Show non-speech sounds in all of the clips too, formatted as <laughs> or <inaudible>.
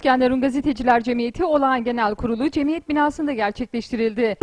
İskenderun Gazeteciler Cemiyeti Olağan Genel Kurulu Cemiyet binasında gerçekleştirildi.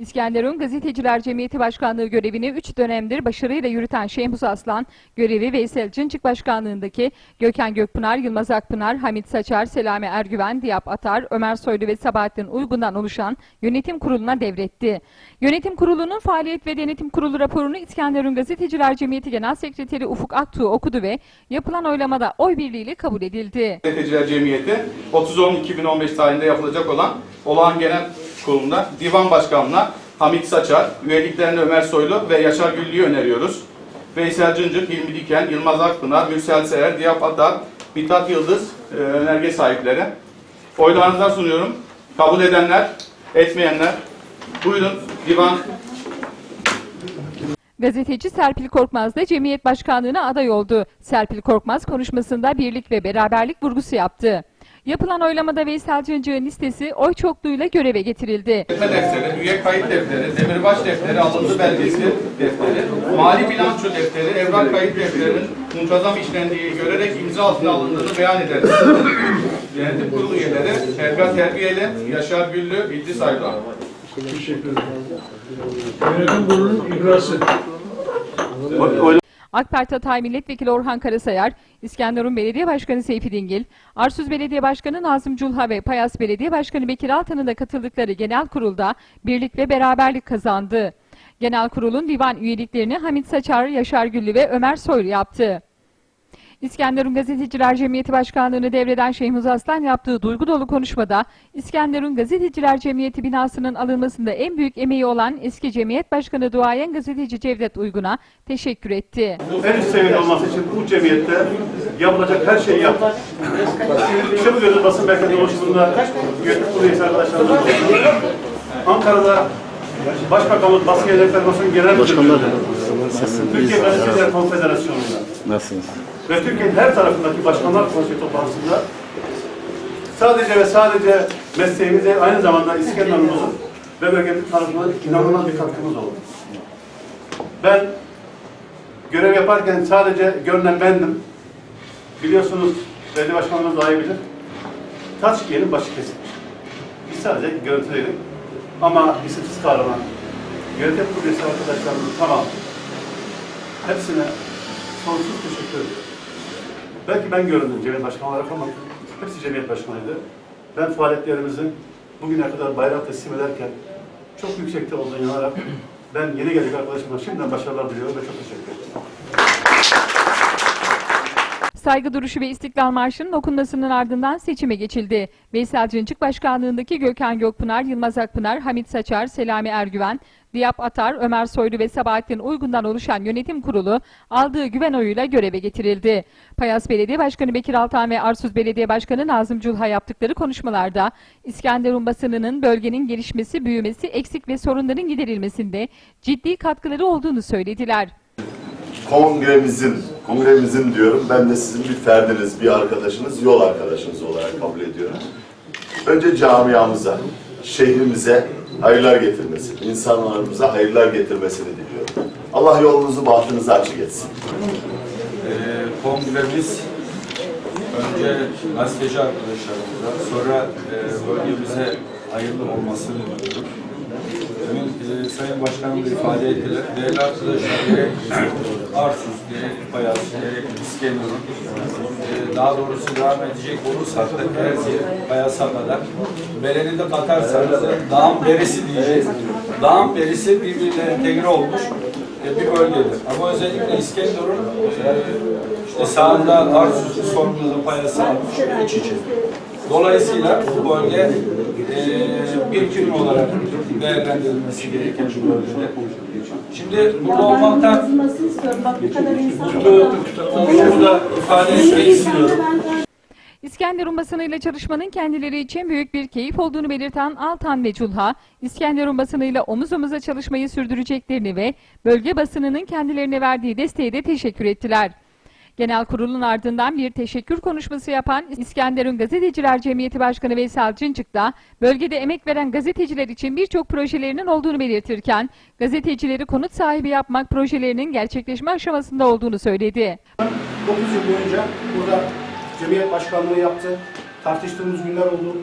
İskenderun Gazeteciler Cemiyeti Başkanlığı görevini 3 dönemdir başarıyla yürüten Şehmuz Aslan, görevi Veysel Cıncık Başkanlığındaki Gökhan Gökpınar, Yılmaz Akpınar, Hamit Saçar, Selami Ergüven, Diyap Atar, Ömer Soylu ve Sabahattin Uygun'dan oluşan yönetim kuruluna devretti. Yönetim kurulunun faaliyet ve denetim kurulu raporunu İskenderun Gazeteciler Cemiyeti Genel Sekreteri Ufuk Aktuğ okudu ve yapılan oylamada oy birliğiyle kabul edildi. Gazeteciler Cemiyeti 30-10-2015 tarihinde yapılacak olan olağan genel kurulunda divan başkanlığına Hamit Saçar, üyeliklerine Ömer Soylu ve Yaşar Güllü'yü öneriyoruz. Veysel Cıncık, Hilmi Diken, Yılmaz Akpınar, Mürsel Seher, Diyap Atar, Mithat Yıldız e, önerge sahipleri. Oylarınıza sunuyorum. Kabul edenler, etmeyenler. Buyurun divan Gazeteci Serpil Korkmaz da cemiyet başkanlığına aday oldu. Serpil Korkmaz konuşmasında birlik ve beraberlik vurgusu yaptı. Yapılan oylamada Veysel Cıncık'ın listesi oy çokluğuyla göreve getirildi. Defteri, üye kayıt defteri, demirbaş defteri, alındı belgesi defteri, mali bilanço defteri, evrak kayıt defterinin muntazam işlendiği görerek imza altına alındığını beyan ederiz. <laughs> Yönetim kurulu üyeleri Erkan Terbiyeli, Yaşar Güllü, İdris Aydoğan. Yönetim kurulunun ibrası. AK Parti Hatay Milletvekili Orhan Karasayar, İskenderun Belediye Başkanı Seyfi Dingil, Arsuz Belediye Başkanı Nazım Culha ve Payas Belediye Başkanı Bekir Altan'ın da katıldıkları genel kurulda birlik ve beraberlik kazandı. Genel kurulun divan üyeliklerini Hamit Saçar, Yaşar Güllü ve Ömer Soylu yaptı. İskenderun Gazeteciler Cemiyeti Başkanlığı'nı devreden Şehmuz Aslan yaptığı duygu dolu konuşmada İskenderun Gazeteciler Cemiyeti binasının alınmasında en büyük emeği olan eski Cemiyet Başkanı Duayen Gazeteci Cevdet Uygun'a teşekkür etti. en üst seviyede olması için bu cemiyette yapılacak her şeyi yaptık. Gözü basın merkezi oluşumunda yönetim kurulu arkadaşlarımız. Ankara'da Başbakanlık Basın Yayın Enformasyon Genel Müdürlüğü'nde, Türkiye Gazeteciler Konfederasyonu'nda Nasılsınız? ve Türkiye'nin her tarafındaki başkanlar konseyi toplantısında sadece ve sadece mesleğimize aynı zamanda İskenderun'umuzun ve bölgenin tarafından inanılmaz bir katkımız oldu. Ben görev yaparken sadece görünen bendim. Biliyorsunuz belediye başkanımız daha iyi bilir. Taç giyenin başı kesilmiş. Biz sadece görüntüleyelim. Ama isimsiz kahraman, yönetim kurulu arkadaşlarımızın tamam. Hepsine sonsuz teşekkür ediyorum. Belki ben göründüm cemiyet başkanı olarak ama hepsi cemiyet başkanıydı. Ben faaliyetlerimizin bugüne kadar bayrak teslim ederken çok yüksekte olduğunu inanarak ben yeni gelecek arkadaşıma şimdiden başarılar diliyorum ve çok teşekkür ederim. Saygı duruşu ve İstiklal Marşı'nın okunmasının ardından seçime geçildi. Veysel Cıncık Başkanlığındaki Gökhan Gökpınar, Yılmaz Akpınar, Hamit Saçar, Selami Ergüven, Diyap Atar, Ömer Soylu ve Sabahattin Uygun'dan oluşan yönetim kurulu aldığı güven oyuyla göreve getirildi. Payas Belediye Başkanı Bekir Altan ve Arsuz Belediye Başkanı Nazım Culha yaptıkları konuşmalarda İskenderun basınının bölgenin gelişmesi, büyümesi, eksik ve sorunların giderilmesinde ciddi katkıları olduğunu söylediler. Kongremizin, kongremizin diyorum, ben de sizin bir ferdiniz, bir arkadaşınız, yol arkadaşınız olarak kabul ediyorum. Önce camiamıza, şehrimize hayırlar getirmesini, insanlarımıza hayırlar getirmesini diliyorum. Allah yolunuzu, bahtınızı açık etsin. Ee, kongremiz önce gazeteci arkadaşlarımıza, sonra e, bölgemize hayırlı olmasını diliyorum. E, Sayın Başkanım da ifade ettiler. Değerli arkadaşlar, gerek Arsuz, gerek Payas, gerek İskenderun, e, daha doğrusu devam edecek olursak da Terzi, Payas'a kadar bereni de katarsanız da dağın berisi diyeceğiz. Dağın berisi birbirine entegre olmuş e, bir bölgedir. Ama özellikle İskenderun e, işte sağında Arsuz'un solunda da almış iç içe. Dolayısıyla bu bölge e, bir gün olarak değerlendirilmesi gereken bir bölgede. Şimdi burada olmaktan bunu da ifade etmek istiyorum. İskenderun basınıyla çalışmanın kendileri için büyük bir keyif olduğunu belirten Altan ve Culha, İskenderun basınıyla omuz omuza çalışmayı sürdüreceklerini ve bölge basınının kendilerine verdiği desteğe de teşekkür ettiler. Genel kurulun ardından bir teşekkür konuşması yapan İskenderun Gazeteciler Cemiyeti Başkanı Veysel Cıncık da bölgede emek veren gazeteciler için birçok projelerinin olduğunu belirtirken gazetecileri konut sahibi yapmak projelerinin gerçekleşme aşamasında olduğunu söyledi. 9 yıl boyunca burada cemiyet başkanlığı yaptı. Tartıştığımız günler oldu.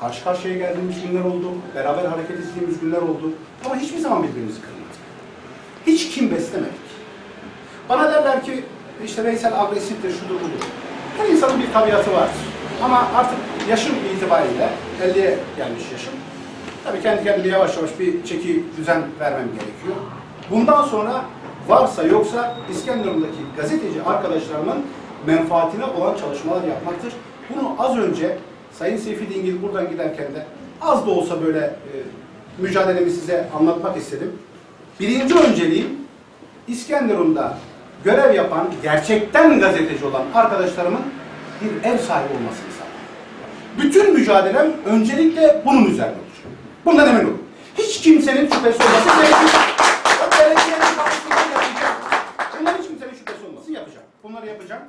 Karşı karşıya geldiğimiz günler oldu. Beraber hareket ettiğimiz günler oldu. Ama hiçbir zaman birbirimizi kırmadık. Hiç kim beslemedik. Bana derler ki işte Veysel agresiftir, şudur budur. Her insanın bir tabiatı var. Ama artık yaşım itibariyle 50'ye gelmiş yaşım. Tabii kendi kendime yavaş yavaş bir çeki düzen vermem gerekiyor. Bundan sonra varsa yoksa İskenderun'daki gazeteci arkadaşlarımın menfaatine olan çalışmalar yapmaktır. Bunu az önce Sayın Seyfi Dingil buradan giderken de az da olsa böyle e, mücadelemi size anlatmak istedim. Birinci önceliğim İskenderun'da görev yapan, gerçekten gazeteci olan arkadaşlarımın bir ev sahibi olmasını sağlamak. Bütün mücadelem öncelikle bunun üzerine olacak. Bundan emin olun. Hiç kimsenin şüphesi olmasın. Bundan hiç kimsenin şüphesi olmasın yapacağım. Bunları yapacağım.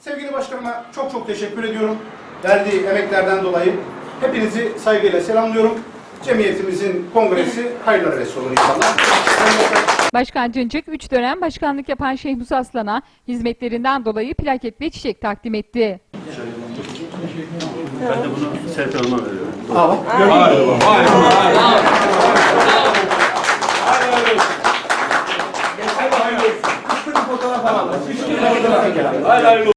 Sevgili başkanıma çok çok teşekkür ediyorum. Verdiği emeklerden dolayı hepinizi saygıyla selamlıyorum. Cemiyetimizin kongresi hayırlara vesile inşallah. Başkan Cıncık 3 dönem başkanlık yapan Şeyh Musa Aslan'a hizmetlerinden dolayı plaket ve çiçek takdim etti. Ben de bunu Serpil Hanım'a veriyorum. Hayırlı olsun.